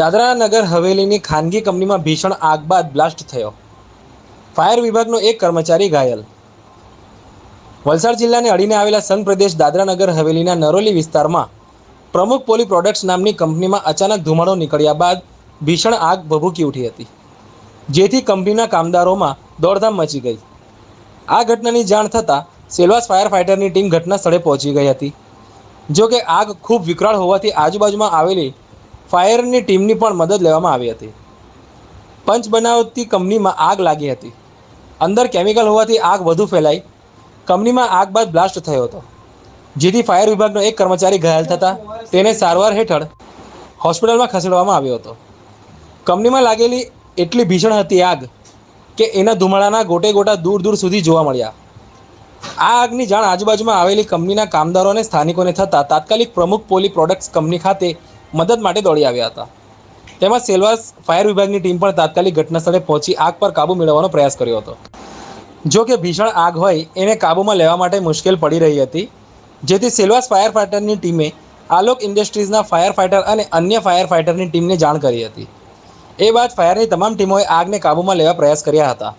દાદરા નગર હવેલીની ખાનગી કંપનીમાં ભીષણ આગ બાદ બ્લાસ્ટ થયો. ફાયર વિભાગનો એક કર્મચારી ઘાયલ. વલસાડ જિલ્લાને અડીને આવેલા સન પ્રદેશ દાદરા નગર હવેલીના નરોલી વિસ્તારમાં પ્રમુખ પોલી પ્રોડક્ટ્સ નામની કંપનીમાં અચાનક ધુમાડો નીકળ્યા બાદ ભીષણ આગ ભભૂકી ઉઠી હતી. જેથી કંપનીના કામદારોમાં દોડધામ મચી ગઈ. આ ઘટનાની જાણ થતાં સેલવાસ ફાયર ફાઇટરની ટીમ ઘટના સ્થળે પહોંચી ગઈ હતી. જો કે આગ ખૂબ વિકરાળ હોવાથી આજુબાજુમાં આવેલી ફાયરની ટીમની પણ મદદ લેવામાં આવી હતી. પંચ બનાવતી કંપનીમાં આગ લાગી હતી. અંદર કેમિકલ હોવાથી આગ વધુ ફેલાઈ. કંપનીમાં આગ બાદ બ્લાસ્ટ થયો હતો. જેથી ફાયર વિભાગનો એક કર્મચારી ઘાયલ થતા તેને સારવાર હેઠળ હોસ્પિટલમાં ખસેડવામાં આવ્યો હતો. કંપનીમાં લાગેલી એટલી ભીષણ હતી આગ કે એના ધુમાડાના ગોટે ગોટા દૂર દૂર સુધી જોવા મળ્યા. આ આગની જાણ આજુબાજુમાં આવેલી કંપનીના કામદારો અને સ્થાનિકોને થતાં તાત્કાલિક પ્રમુખ પોલી પ્રોડક્ટ્સ કંપની ખાતે મદદ માટે દોડી આવ્યા હતા. તેમજ સેલવાસ ફાયર વિભાગની ટીમ પણ તાત્કાલિક ઘટના સ્થળે પહોંચી આગ પર કાબૂ મેળવવાનો પ્રયાસ કર્યો હતો. જો કે ભીષણ આગ હોય, એને કાબૂમાં લેવા માટે મુશ્કેલ પડી રહી હતી. જેથી સેલવાસ ફાયર ફાઇટરની ટીમે આલોક ઇન્ડસ્ટ્રીઝના ફાયર ફાઇટર અને અન્ય ફાયર ફાઇટરની ટીમને જાણ કરી હતી. એ બાદ ફાયરની તમામ ટીમોએ આગને કાબૂમાં લેવા પ્રયાસ કર્યા હતા.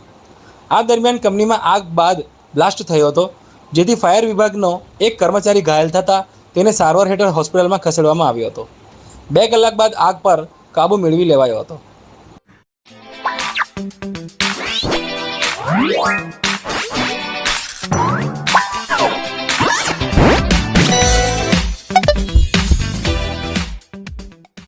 આ દરમિયાન કંપનીમાં આગ બાદ બ્લાસ્ટ થયો હતો, જેથી ફાયર વિભાગનો એક કર્મચારી ઘાયલ થતાં તેને સારવાર હેઠળ હોસ્પિટલમાં ખસેડવામાં આવ્યો હતો. બે કલાક બાદ આગ પર કાબૂ મેળવી લેવાયો હતો.